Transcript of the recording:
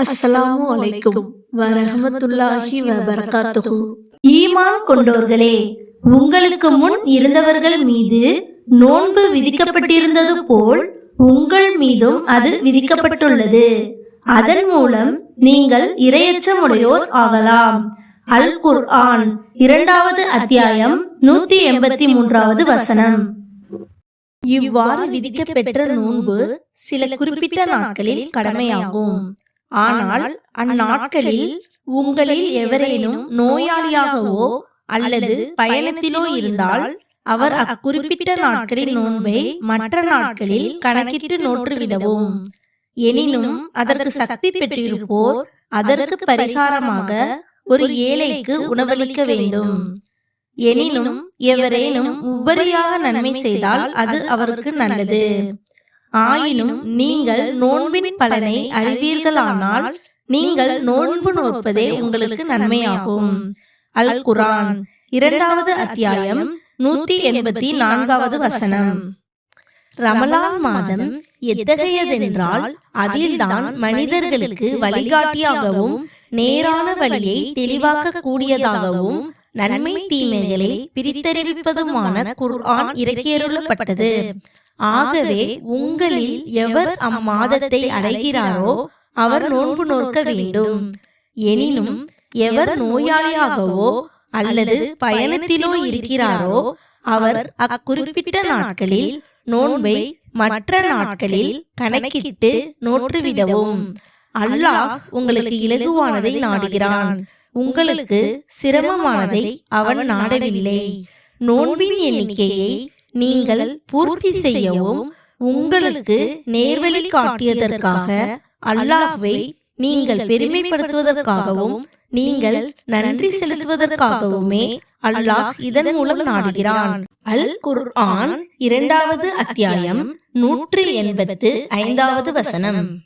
அஸ்ஸலாமு அலைக்கும் வரஹமத்துல்லாஹி வபரகாத்துஹு. ஈமான் கொண்டோர்களே உங்களுக்கு முன் இருந்தவர்கள் மீது நோன்பு விதிக்கப்பட்டிருந்தது போல் உங்கள் மீதும் அது விதிக்கப்பட்டுள்ளது. அதன் மூலம் நீங்கள் இரையச்சமுடையோர் ஆகலாம். அல் குர்ஆன் இரண்டாவது அத்தியாயம் நூத்தி எண்பத்தி மூன்றாவது வசனம். இவ்வாறு விதிக்கப்பெற்ற நோன்பு சில குறிப்பிட்ட நாட்களில் கடமையாகும். ஆனால் அந்நாட்களில் உங்களில் எவரேனும் நோயாளியாகவோ அல்லது பயணத்திலோ இருந்தால் அவர் அக்குறிப்பிட்ட நாட்களில் நோன்பை மற்ற நாட்களில் கணக்கிட்டு நோற்றுவிடவும். எனினும் அதற்கு சக்தி பெற்றிருப்போர் அதற்கு பரிகாரமாக ஒரு ஏழைக்கு உணவளிக்க வேண்டும். எனினும் எவரேனும் உபரியாக நன்மை செய்தால் அது அவருக்கு நல்லது. ஆயினும் நீங்கள் நோன்பின் பலனை அறிவீர்களானால் நீங்கள் நோன்பு நோற்பதே உங்களுக்கு நன்மையாகும். அல் குரான் இரண்டாவது அத்தியாயம் நூத்தி எண்பத்தி நான்காவது வசனம். ரமலான் மாதம் எத்தகையதென்றால் அதில்தான் மனிதர்களுக்கு வழிகாட்டியாகவும் நேரான வழியை தெளிவாக்க கூடியதாகவும் நன்மை தீமைகளை பிரித்தறிவிப்பதுமான குர்ஆன் இறக்கியருளப்பட்டது. ஆகவே உங்களில் எவர் அம்மாதத்தை அடைகிறாரோ அவர் நோன்பு நோக்க வேண்டும். எனினும் எவர் நோயாளியாகவோ அல்லது பயணத்திலோ இருக்கிறாரோ அவர் அக்குறிப்பிட்ட நாட்களில் நோன்பை மற்ற நாட்களில் கணக்கிட்டு நோற்றுவிடவும். அல்லாஹ் உங்களுக்கு இலகுவானதை நாடுகிறான். உங்களுக்கு சிரமமானதை அவன் நாடவில்லை. நோன்பின் எண்ணிக்கையை நீங்கள் பூர்த்தி செய்யவும் உங்களுக்கு நேர்வழி காட்டியதற்காக அல்லாஹ்வை நீங்கள் பெருமைப்படுத்துவதற்காகவும் நீங்கள் நன்றி செலுத்துவதற்காகவுமே அல்லாஹ் இதன் மூலம் நாடுகிறான். அல் குர்ஆன் இரண்டாவது அத்தியாயம் நூற்று எண்பத்து ஐந்தாவது வசனம்.